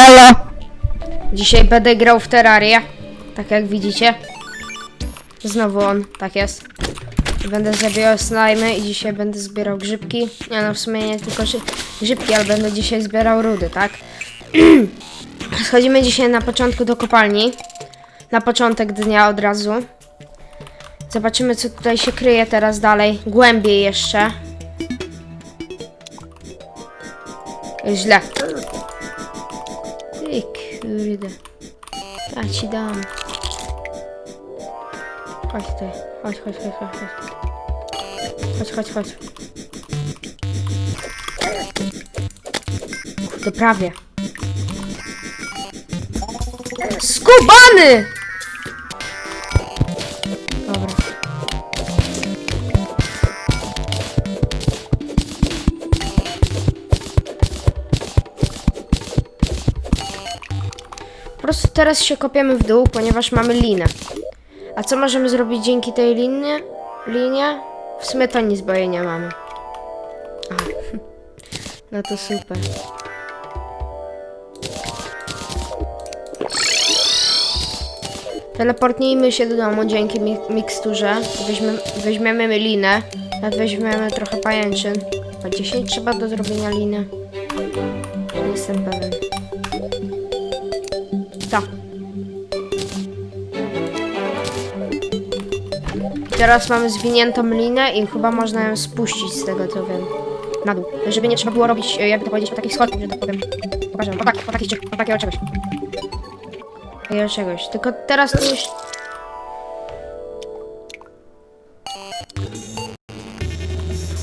Elo! Dzisiaj będę grał w Terrarię. Tak jak widzicie. Znowu on, tak jest. Będę zabierał slimy i dzisiaj będę zbierał grzybki. No, w sumie nie tylko grzybki, ale będę dzisiaj zbierał rudy, tak? Schodzimy dzisiaj na początku do kopalni. Na początek dnia od razu. Zobaczymy, co tutaj się kryje teraz dalej. Głębiej jeszcze. Źle. Ty kurde. Ja ci dam. Chodź tutaj. Chodź, chodź, chodź. Chodź, chodź, chodź. chodź. Kurde, prawie. Skubany! Prostu teraz się kopiemy w dół, ponieważ mamy linę. A co możemy zrobić dzięki tej linie? linie? W sumie to nic, nie mamy. No to super. Teleportnijmy się do domu dzięki mi miksturze. Weźmy, weźmiemy linę. Weźmiemy trochę pajęczyn. A 10 trzeba do zrobienia liny. Nie jestem pewien. Teraz mamy zwiniętą linę i chyba można ją spuścić z tego co wiem. Na dół. Żeby nie trzeba było robić, e, jakby to powiedzieć, po takich schodach, że tak powiem. Pokażę, o, tak, o, takich, o takiego czegoś. Takiego czegoś. Tylko teraz tu już...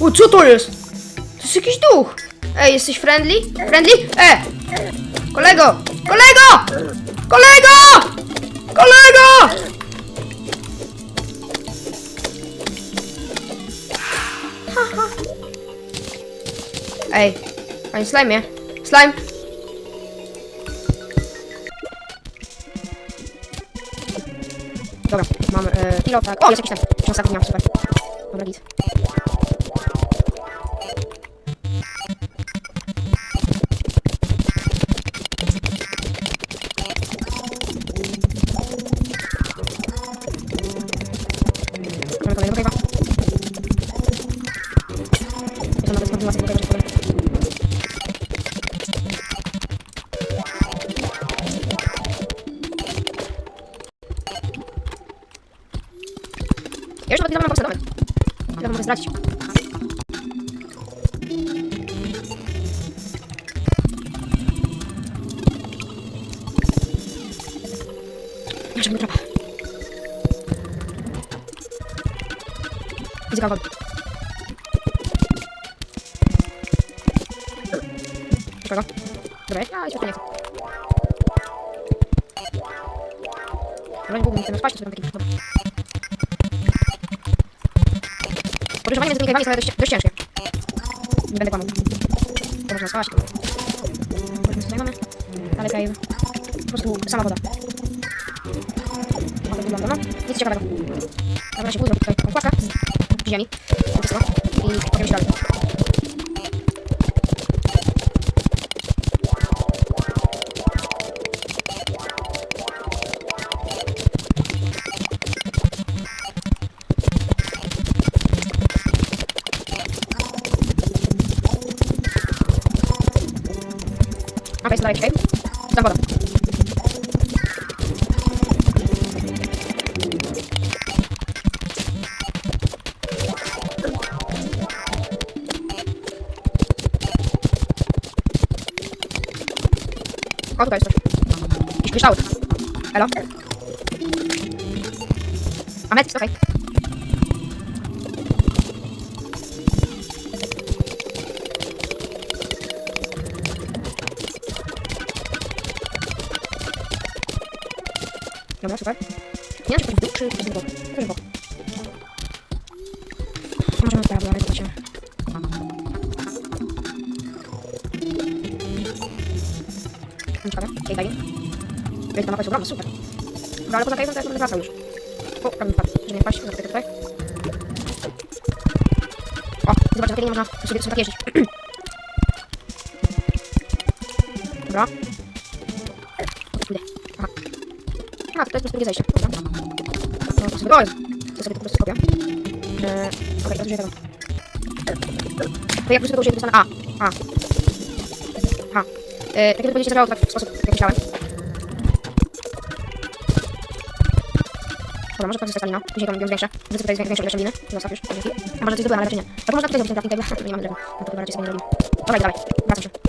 O, co to jest? To jest jakiś duch. Ej, jesteś friendly? Friendly? E! Kolego! Kolego! Kolego! Kolego! Ej, panie slime, slime. Dobra, mamy e, kilo, tak. O, jest jakiś ten. Cząstek dnia, super. Dobra, git. Widzę kawałek. Czego? Dobra, ja się nie chcę. Dobra, nie mógłbym tym spaść, to sobie taki... Podróżowanie między tymi kajwami jest dość, dość ciężkie. Okej, okay, dalej, cave. Tam woda. O, tutaj jest coś. Jakieś kryształy. Elo. Ametyst, okej. Dobra, super. Nie wiem, czy to w dół, czy to jest bok. To jest bok. Możemy ale zobaczymy. No, Ciekawe. Okej, daj. Wejdź na mapę jest ogromna, super. Dobra, ale poza kajwem to ja będę wracał już. O, prawie wpadł. Żeby nie wpaść, zobaczę tutaj. O, zobacz, na tej nie można sobie, sobie tak jeździć. Dobra. A, to jest prostu drugie zejście. Dobra. No, to sobie... O. To sobie to po prostu skopię. Eee, Okej, okay, tego. To jak wrócę do użyję, to dostanę A. A. A. Eee, tak jakby będzie się zagrało to tak w sposób, jak myślałem. Dobra, może to jest stalina. Później to będzie większe. Zdecydowanie tutaj jest większe ilość liny. Zostaw już. A może coś zdobyłem, ale raczej nie. Tak można tutaj zrobić ten crafting table. Nie mamy drewna. No to chyba raczej sobie nie robimy. Dobra, dalej. Wracam się.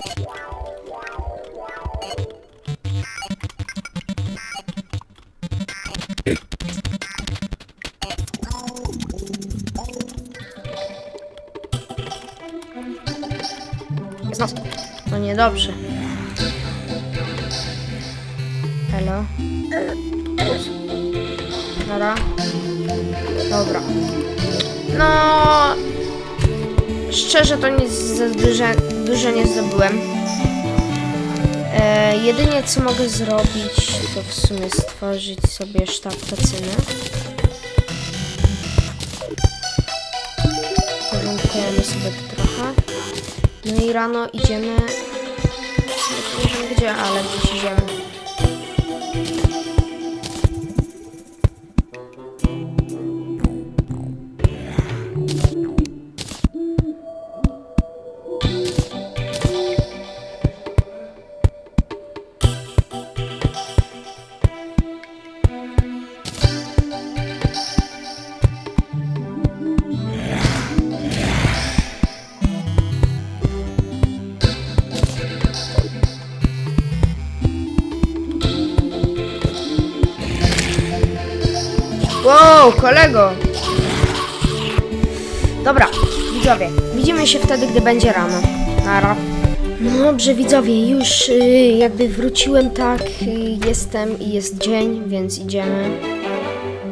Jest noc. No niedobrze. Hello. Dobra. Dobra. No... Szczerze to nic za duże, dużo nie zdobyłem. E, jedynie co mogę zrobić to w sumie stworzyć sobie sztab tocyny. Porządkujemy sobie to trochę. No i rano idziemy... Nie wiem gdzie, ale gdzieś idziemy. Kolego! Dobra, widzowie, widzimy się wtedy, gdy będzie rano. Nara. No dobrze, widzowie, już y, jakby wróciłem tak, y, jestem i jest dzień, więc idziemy.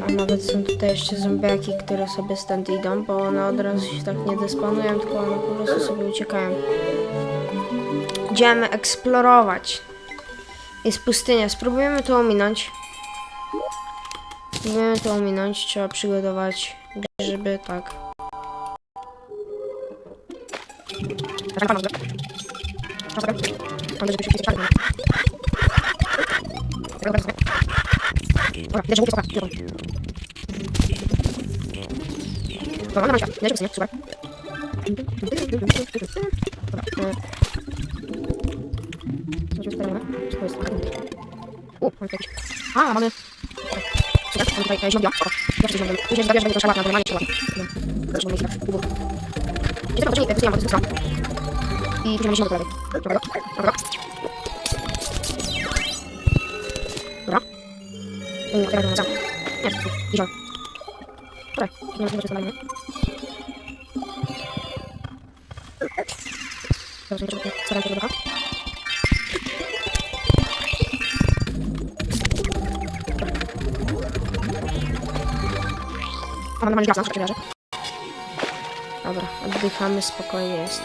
A nawet są tutaj jeszcze zombiaki, które sobie stąd idą, bo one od razu się tak nie dysponują, tylko one po prostu sobie uciekają. Idziemy eksplorować. Jest pustynia, spróbujemy to ominąć. Spróbujemy to ominąć, trzeba przygotować grzyby, tak. A, mamy Super, mam tutaj e, zielonka, spoko. Zawsze zielonka. Później zbawiasz, będzie to szałatna, normalnie czy ładnie. No, to zielonka jest ubu. I teraz poczekaj, testujemy, bo to jest. I później zielonka do prawej. Dobra, dobra. Dobra. Teraz na zamku. Nie, i zielon. Dobra, nie wiem, czy to jest Teraz sobie trochę staram tego A mam normalnie glas na przykład leży. Dobra, oddychamy, spokojnie jest.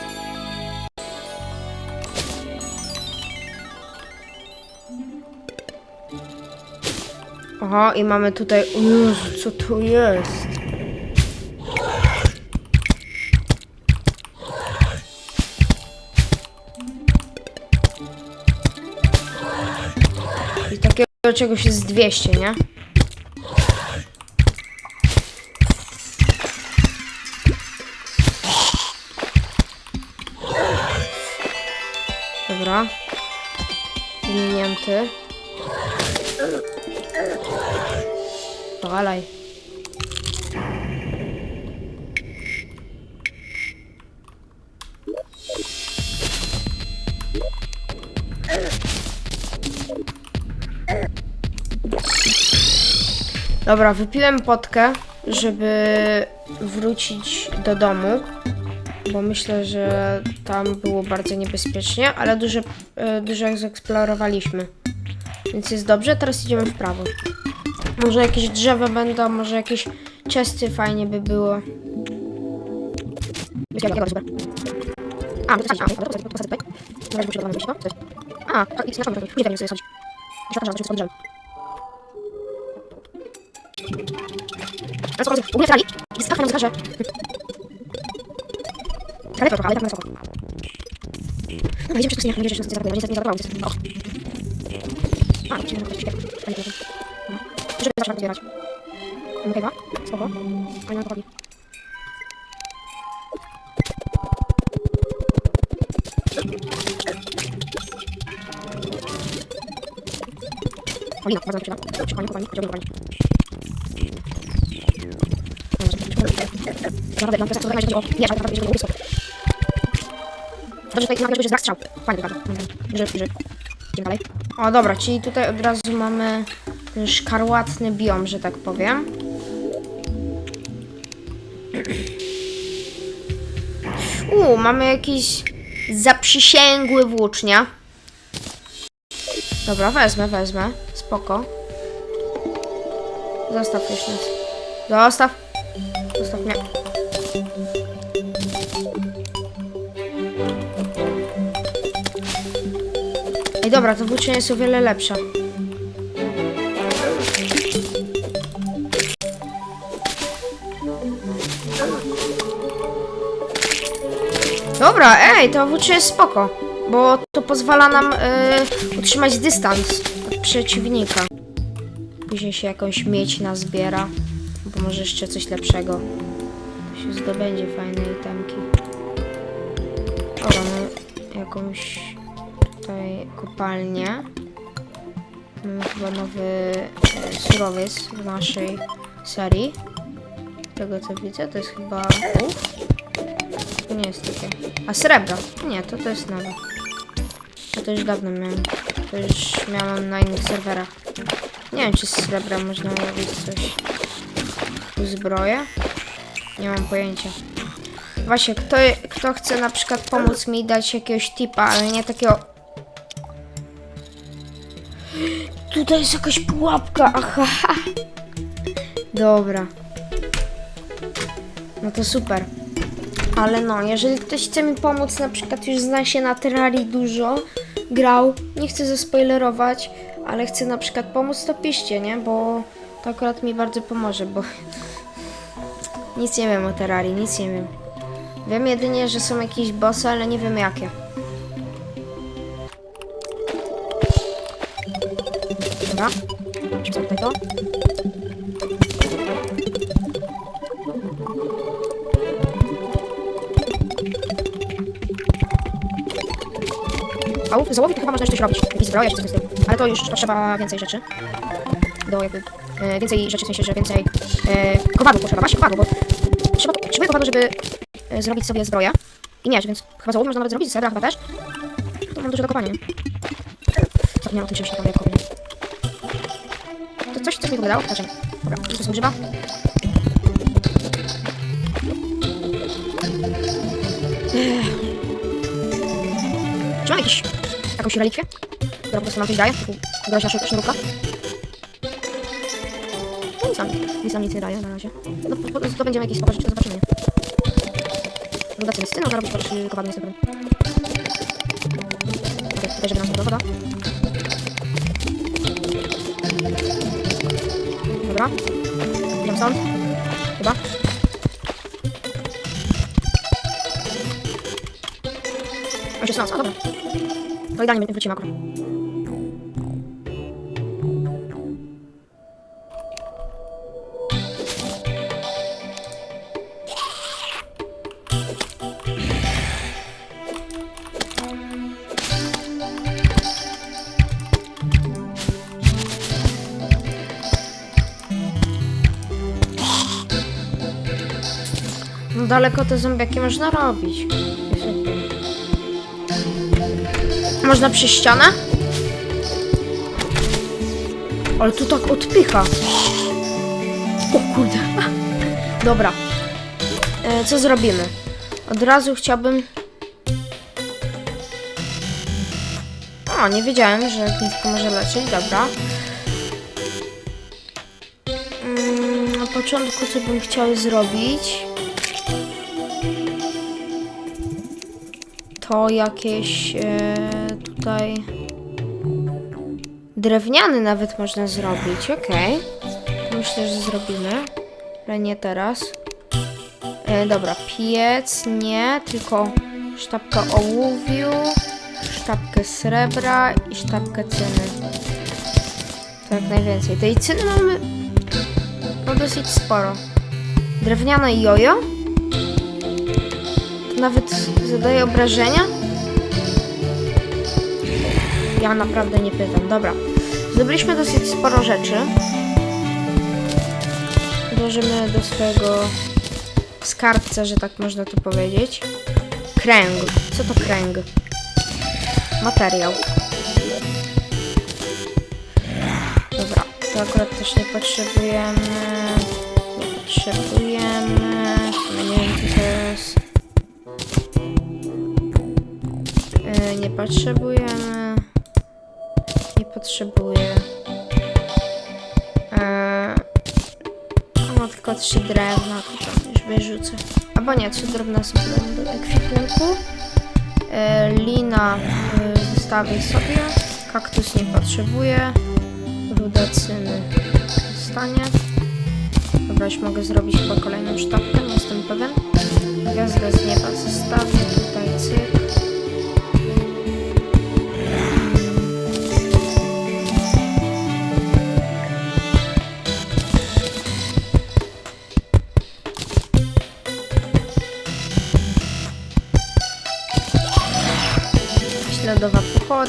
Oho, i mamy tutaj... Jezu, co to jest? I takiego czegoś jest 200, nie? Dalej. Dobra, wypiłem potkę, żeby wrócić do domu bo myślę, że tam było bardzo niebezpiecznie, ale dużo, e, dużo zeksplorowaliśmy. Więc jest dobrze, teraz idziemy w prawo. Może jakieś drzewa będą, może jakieś czesty fajnie by było. A, to sadzić, a, to. Na to jest... A, i znaczą, później pewnie sobie sadzić. Przepraszam, że sobie Teraz po ogólnie trali, jest tak fajna muzyka, że... Daleko trochę, ale tak na wysoko. Dobra, idziemy przez pustynię, nie wierzę, że coś zagaduje, że nic nie zabrało, więc... O. A, to się na przykład świetnie. Zaczynam zbierać. Okej, ma? Spoko. Fajnie na to chodzi. Olina, bardzo mi się da. Szukanie, kopanie, chodziło kopanie. Naprawdę, mam teraz to że chodzi o ale naprawdę, jeżeli nie Dobrze, tutaj nagle, że jest brak strzał. Fajnie wygląda. Grzyb, grzyb. Idziemy dalej. O, dobra, czyli tutaj od razu mamy ten szkarłatny biom, że tak powiem. Uuu, mamy jakiś zaprzysięgły włócznia. Dobra, wezmę, wezmę. Spoko. Zostaw nas. Zostaw. Zostaw mnie. Ej, dobra, to włócznia jest o wiele lepsza. Dobra, ej, to włócznia jest spoko, bo to pozwala nam y, utrzymać dystans od przeciwnika. Później się jakąś miedź nazbiera, bo może jeszcze coś lepszego. To się zdobędzie fajne itemki. Dobra, mamy jakąś tutaj kopalnię. Mamy chyba nowy e, surowiec w naszej serii. Z tego co widzę, to jest chyba ołów. To nie jest takie. A srebra? Nie, to to jest nowe. To już dawno miałem. To już miałam na innych serwerach. Nie wiem, czy z srebra można robić coś. Zbroję? Nie mam pojęcia. Właśnie, kto, kto chce na przykład pomóc mi dać jakiegoś tipa, ale nie takiego... Tutaj jest jakaś pułapka, aha. Dobra. No to super. Ale no, jeżeli ktoś chce mi pomóc, na przykład już zna się na Terrarii dużo, grał, nie chcę zaspoilerować, ale chce na przykład pomóc, to piszcie, nie? Bo to akurat mi bardzo pomoże, bo nic nie wiem o Terrarii, nic nie wiem. Wiem jedynie, że są jakieś bossy, ale nie wiem jakie. Dobra. Czy tutaj to? Z ołowiu to chyba można jeszcze coś robić. Jakieś zbroje czy coś z tym. Ale to już potrzeba więcej rzeczy. Do jakby... E, więcej rzeczy, w sensie, że więcej... E, kowadłów potrzeba. Właśnie kowadło, bo... Trzeba, potrzebuję kowadło, żeby e, zrobić sobie zbroję. I miecz, więc chyba z ołowiu można nawet zrobić, z srebra chyba też. To mam dużo do kopania? Zapomniałam o tym czymś tam jak kopię. To coś, coś mi wyglądało? Zobaczymy. Dobra, to są grzyba. Czy mam jakiś, jakąś relikwię? Która po prostu nam coś daje? Typu groźna sznur- sznurówka? No nic nam, nic nam nic nie daje na razie. No po, po, to będziemy jakieś spoko rzeczy, to zobaczymy. Dodację listy, można robić chociaż kowadnie jest pewien. Okej, tutaj żeby nam się woda. Dobra. Idziemy stąd. Chyba. A dobra. To idealnie wrócimy akurat. No daleko te zombiaki można robić. Można przez ścianę? Ale tu tak odpycha. O kurde. Dobra. E, co zrobimy? Od razu chciałbym... O, nie wiedziałem, że ognisko może lecieć. Dobra. Mm, na początku co bym chciał zrobić... to jakieś e, tutaj drewniany nawet można zrobić, okej. To Myślę, że zrobimy, ale nie teraz. E, dobra, piec, nie, tylko sztabka ołowiu, sztabkę srebra i sztabkę cyny. To jak najwięcej. Tej cyny mamy No dosyć sporo. Drewniane jojo? Nawet zadaje obrażenia? Ja naprawdę nie pytam. Dobra. Zdobyliśmy dosyć sporo rzeczy. Włożymy do swojego skarbca, że tak można to powiedzieć. Kręg. Co to kręg? Materiał. Dobra, to akurat też nie potrzebujemy. Nie potrzebujemy. Nie wiem co to jest. Yy, nie potrzebujemy. Nie potrzebuję. Yy, no tylko trzy drewna, to tam już wyrzucę. Albo nie, trzy drewna sobie do ekwipunku. E, lina e, zostawię sobie. Kaktus nie potrzebuję. Ruda cyny zostanie. Dobra, już mogę zrobić chyba kolejną sztabkę, nie jestem pewien. Gwiazdę z nieba zostawię,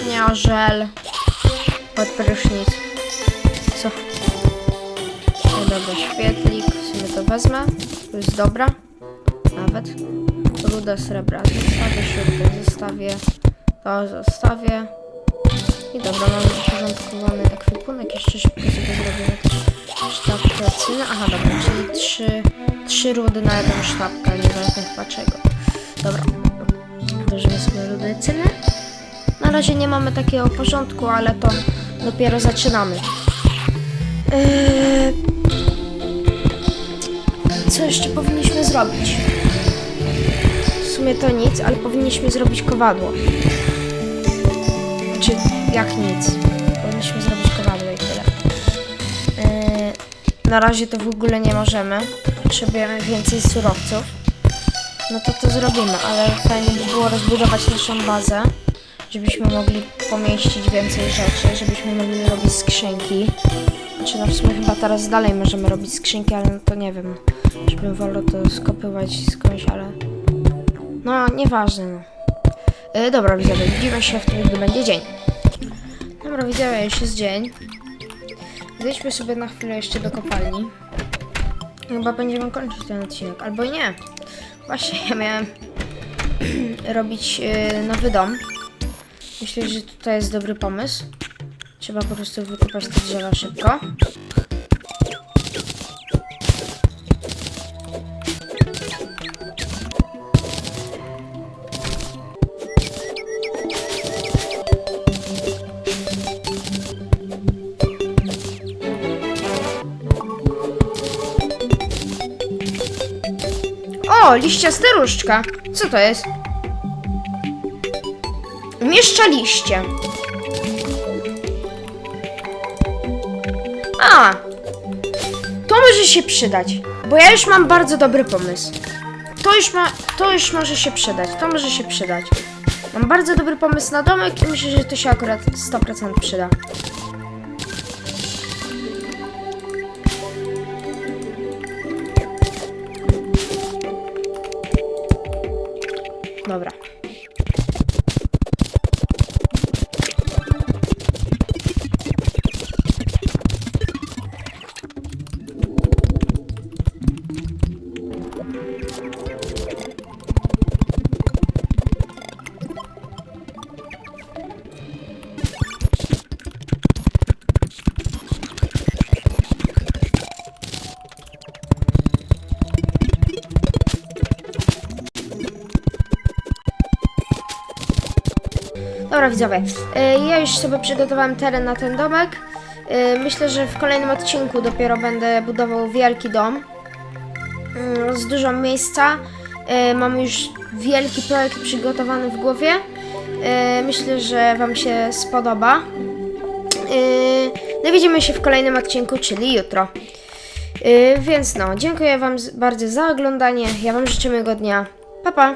pochodnia, żel, pod prysznic. Co? Dobra, świetlik, w sumie to wezmę. To jest dobra. Nawet. Ruda srebra zostawię, śrubkę zostawię. To zostawię. I dobra, mamy uporządkowany ekwipunek. Jeszcze szybko sobie zrobimy też sztabkę cyny. Aha, dobra, czyli trzy, trzy rudy na jedną sztabkę, nie wiem chyba czego. Dobra. Włożymy sobie rudy cyny. Na razie nie mamy takiego porządku, ale to dopiero zaczynamy. Eee, Co jeszcze powinniśmy zrobić? W sumie to nic, ale powinniśmy zrobić kowadło. Znaczy, jak nic. Powinniśmy zrobić kowadło i tyle. Eee, Na razie to w ogóle nie możemy. Potrzebujemy więcej surowców. No to to zrobimy, ale fajnie by było rozbudować naszą bazę żebyśmy mogli pomieścić więcej rzeczy, żebyśmy mogli robić skrzynki. Znaczy no w sumie chyba teraz dalej możemy robić skrzynki, ale no to nie wiem. Żebym wolał to skopywać skądś, ale... No, nieważne no. Yy, dobra widzowie, widzimy się wtedy, gdy będzie dzień. Dobra widzowie, już jest dzień. Zejdźmy sobie na chwilę jeszcze do kopalni. Chyba będziemy kończyć ten odcinek, albo nie. Właśnie, ja miałem robić yy, nowy dom. Myślę, że tutaj jest dobry pomysł. Trzeba po prostu wykopać te drzewa szybko. O, liściaste różdżka. Co to jest? Umieszcza liście. A! To może się przydać. Bo ja już mam bardzo dobry pomysł. To już ma. To już może się przydać. To może się przydać. Mam bardzo dobry pomysł na domek i myślę, że to się akurat 100% przyda. Dobra widzowie, y, ja już sobie przygotowałem teren na ten domek. Y, Myślę, że w kolejnym odcinku dopiero będę budował wielki dom y, z dużo miejsca. Y, Mam już wielki projekt przygotowany w głowie. Myślę, że Wam się spodoba. No widzimy się w kolejnym odcinku, czyli jutro. Więc no, dziękuję Wam bardzo za oglądanie. Ja Wam życzę miłego dnia. Pa pa!